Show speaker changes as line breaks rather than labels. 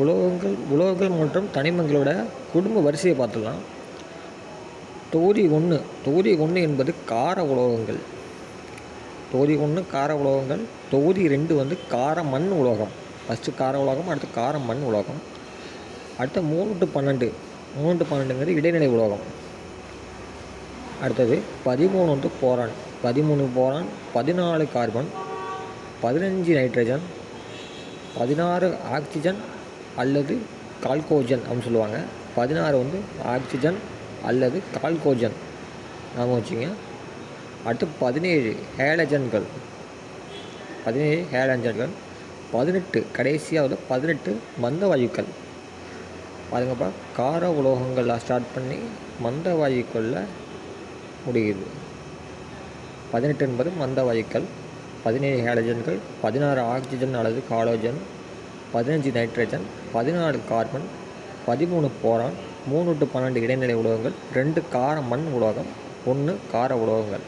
உலோகங்கள் உலோகங்கள் மற்றும் தனிமங்களோட குடும்ப வரிசையை பார்த்துக்கலாம் தொகுதி ஒன்று தொகுதி ஒன்று என்பது கார உலோகங்கள். தொகுதி ஒன்று கார உலோகங்கள் தொகுதி ரெண்டு வந்து கார மண் உலோகம். ஃபஸ்ட்டு கார உலோகம் அடுத்து கார மண் உலோகம். அடுத்து மூணு டு பன்னெண்டு மூணு டு பன்னெண்டுங்கிறது இடைநிலை உலோகம். அடுத்தது பதிமூணு வந்து போரான் பதிமூணு போரான் பதினாலு கார்பன் பதினஞ்சு நைட்ரஜன் பதினாறு ஆக்சிஜன் அல்லது கால்கோஜன் அப்படின்னு சொல்லுவாங்க. பதினாறு வந்து ஆக்சிஜன் அல்லது கால்கோஜன். ஞாபகம் வச்சுங்க அடுத்து பதினேழு ஹேலஜன்கள். பதினேழு ஹேலஜன்கள். பதினெட்டு கடைசியாவது பதினெட்டு மந்த வாயுக்கள் பாருங்கப்பா கார உலோகங்களை ஸ்டார்ட் பண்ணி மந்த வாயுக்களில் முடியுது. பதினெட்டு என்பது மந்த வாயுக்கள் பதினேழு ஹேலஜன்கள். பதினாறு ஆக்சிஜன் அல்லது காலோஜன். பதினஞ்சு நைட்ரஜன் பதினாலு கார்பன் பதிமூணு போரான் மூணு டு பன்னெண்டு இடைநிலை உலோகங்கள் ரெண்டு கார மண் உலோகம் ஒன்று கார உலோகங்கள்.